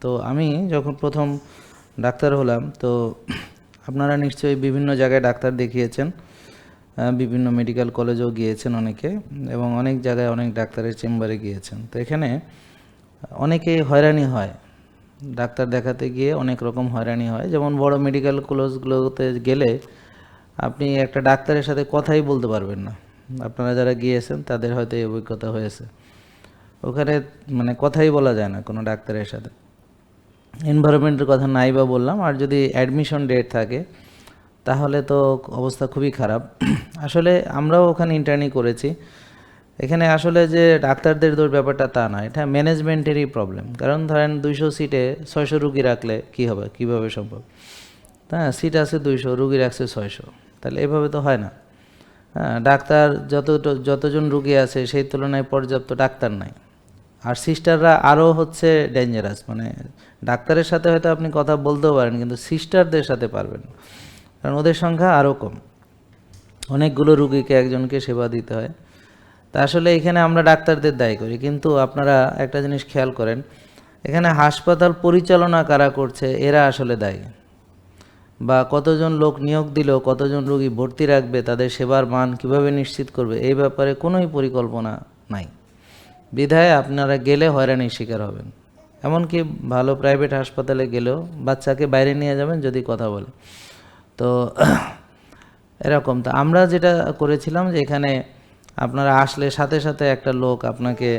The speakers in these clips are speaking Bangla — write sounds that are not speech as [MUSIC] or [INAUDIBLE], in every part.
তো আমি যখন প্রথম ডাক্তার হলাম, তো আপনারা নিশ্চয়ই বিভিন্ন জায়গায় ডাক্তার দেখিয়েছেন বিভিন্ন মেডিকেল কলেজেও গিয়েছেন অনেকে এবং অনেক জায়গায় অনেক ডাক্তারের চেম্বারে গিয়েছেন। তো এখানে অনেকেই হয়রানি হয়। ডাক্তার দেখাতে গিয়ে অনেক রকম হয়রানি হয়। যেমন বড় মেডিকেল কলেজগুলোতে গেলে আপনি একটা ডাক্তারের সাথে কথাই বলতে পারবেন না। আপনারা যারা গিয়েছেন, তাদের হয়তো এই অভিজ্ঞতা হয়েছে। ওখানে মানে কথাই বলা যায় না কোনো ডাক্তারের সাথে। এনভায়রনমেন্টের কথা নাই বা বললাম, আর যদি অ্যাডমিশন ডেট থাকে, তাহলে তো অবস্থা খুবই খারাপ। [CLEARS THROAT] আসলে আমরাও ওখানে ইন্টার্নি করেছি। এখানে আসলে যে ডাক্তারদের দোষ ব্যাপারটা তা না, এটা ম্যানেজমেন্টেরই প্রবলেম কারণ ধরেন দুইশো সিটে ছয়শো রুগী রাখলে কি হবে, কীভাবে সম্ভব? হ্যাঁ সিট আছে দুইশো, রুগী রাখছে ছয়শো। তাহলে এভাবে তো হয় না। হ্যাঁ ডাক্তার যত যতজন রুগী আছে, সেই তুলনায় পর্যাপ্ত ডাক্তার নাই। আর সিস্টাররা আরও হচ্ছে ডেঞ্জারাস মানে ডাক্তারের সাথে হয়তো আপনি কথা বলতেও পারেন, কিন্তু সিস্টারদের সাথে পারবেন কারণ ওদের সংখ্যা আরও কম। অনেকগুলো রুগীকে একজনকে সেবা দিতে হয়। তা আসলে এখানে আমরা ডাক্তারদের দায়ী করি, কিন্তু আপনারা একটা জিনিস খেয়াল করেন, এখানে হাসপাতাল পরিচালনা কারা করছে, এরা আসলে দায়ী। বা কতজন লোক নিয়োগ দিল, কতজন রোগী ভর্তি রাখবে, তাদের সেবার মান কীভাবে নিশ্চিত করবে, এই ব্যাপারে কোনোই পরিকল্পনা নাই। বিধায় আপনারা গেলে হয়রানির শিকার হবেন। এমনকি ভালো প্রাইভেট হাসপাতালে গেলেও বাচ্চাকে বাইরে নিয়ে যাবেন যদি কথা বলে। তো [CLEARS THROAT] এরকম তো আমরা যেটা করেছিলাম যে এখানে আপনারা আসলে সাথে সাথে একটা লোক আপনাকে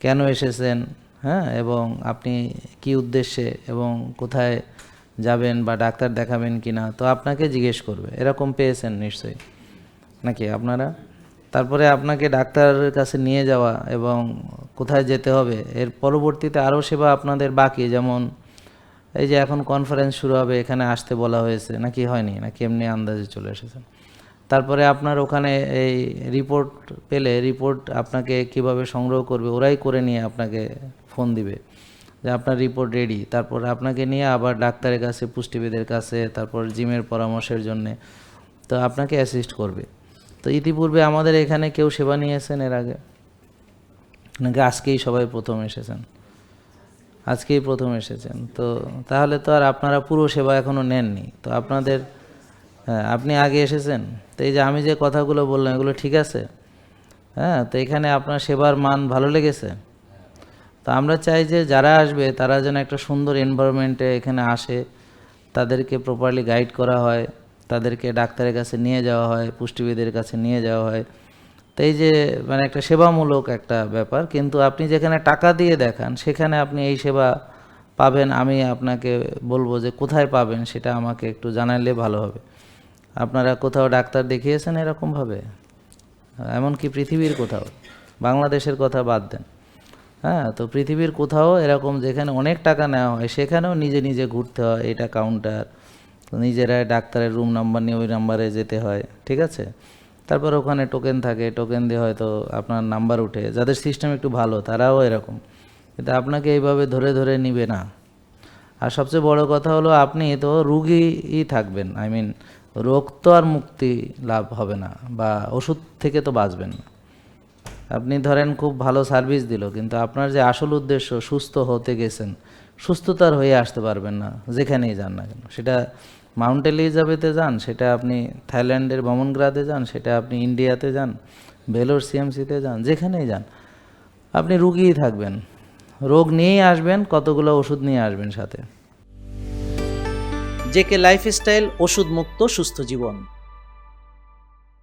কেন এসেছেন হ্যাঁ এবং আপনি কি উদ্দেশ্যে এবং কোথায় যাবেন বা ডাক্তার দেখাবেন কি না তো আপনাকে জিজ্ঞেস করবে। এরকম পেয়েছেন নিশ্চয়ই। নাকি আপনারা? তারপরে আপনাকে ডাক্তারের কাছে নিয়ে যাওয়া এবং কোথায় যেতে হবে। এর পরবর্তীতে আরও সেবা আপনাদের বাকি, যেমন এই যে এখন কনফারেন্স শুরু হবে, এখানে আসতে বলা হয়েছে, নাকি হয়নি, নাকি এমনি আন্দাজে চলে এসেছেন। তারপরে আপনার ওখানে এই রিপোর্ট পেলে রিপোর্ট আপনাকে কীভাবে সংগ্রহ করবে, ওরাই করে নিয়ে আপনাকে ফোন দিবে, যে আপনার রিপোর্ট রেডি তারপর আপনাকে নিয়ে আবার ডাক্তারের কাছে, পুষ্টিবিদের কাছে, তারপর জিমের পরামর্শের জন্যে, তো আপনাকে অ্যাসিস্ট করবে। তো ইতিপূর্বে আমাদের এখানে কেউ সেবা নিয়েছেন এর আগে? নাকি আজকেই সবাই প্রথম এসেছেন? আজকেই প্রথম এসেছেন। তো তাহলে তো আর আপনারা পুরো সেবা এখনও নেননি। তো আপনাদের হ্যাঁ আপনি আগে এসেছেন? তো এই যে আমি যে কথাগুলো বললাম, এগুলো ঠিক আছে? হ্যাঁ তো এখানে আপনার সেবার মান ভালো লেগেছে? তো আমরা চাই যে যারা আসবে, তারা যেন একটা সুন্দর এনভায়রনমেন্টে এখানে আসে, তাদেরকে প্রপারলি গাইড করা হয়। তাদেরকে ডাক্তারের কাছে নিয়ে যাওয়া হয়, পুষ্টিবিদের কাছে নিয়ে যাওয়া হয়। তো এই যে মানে একটা সেবামূলক একটা ব্যাপার, কিন্তু আপনি যেখানে টাকা দিয়ে দেখান, সেখানে আপনি এই সেবা পাবেন। আমি আপনাকে বলব যে কোথায় পাবেন সেটা আমাকে একটু জানালে ভালো হবে। আপনারা কোথাও ডাক্তার দেখিয়েছেন এরকমভাবে? এমনকি পৃথিবীর কোথাও? বাংলাদেশের কথা বাদ দেন। হ্যাঁ তো পৃথিবীর কোথাও এরকম যেখানে অনেক টাকা নেওয়া হয়, সেখানেও নিজে নিজে ঘুরতে হয়, এটা কাউন্টার নিজেরাই ডাক্তারের রুম নাম্বার নিয়ে ওই নাম্বারে যেতে হয়, ঠিক আছে? তারপর ওখানে টোকেন থাকে টোকেন দিয়ে হয়তো আপনার নাম্বার উঠে। যাদের সিস্টেম একটু ভালো, তারাও এরকম। কিন্তু আপনাকে এইভাবে ধরে ধরে নিবে না। আর সবচেয়ে বড় কথা হলো, আপনি তো রুগীই থাকবেন। আই মিন রোগ তো আর মুক্তি লাভ হবে না, বা ওষুধ থেকে তো বাঁচবেন না। আপনি ধরেন খুব ভালো সার্ভিস দিল, কিন্তু আপনার যে আসল উদ্দেশ্য সুস্থ হতে গেছেন, সুস্থতার হয়ে আসতে পারবেন না, যেখানেই যান না কেন। সেটা মাউন্ট এলিজাবেথে যান, সেটা আপনি থাইল্যান্ডের বমনগ্রাদে যান, সেটা আপনি ইন্ডিয়াতে যান বেলোর সিএমসিতে যান, যেখানেই যান, আপনি রুগীই থাকবেন। রোগ নিয়েই আসবেন, কতগুলো ওষুধ নিয়ে আসবেন সাথে। জেকে লাইফস্টাইল ওষুধ মুক্ত সুস্থ জীবন।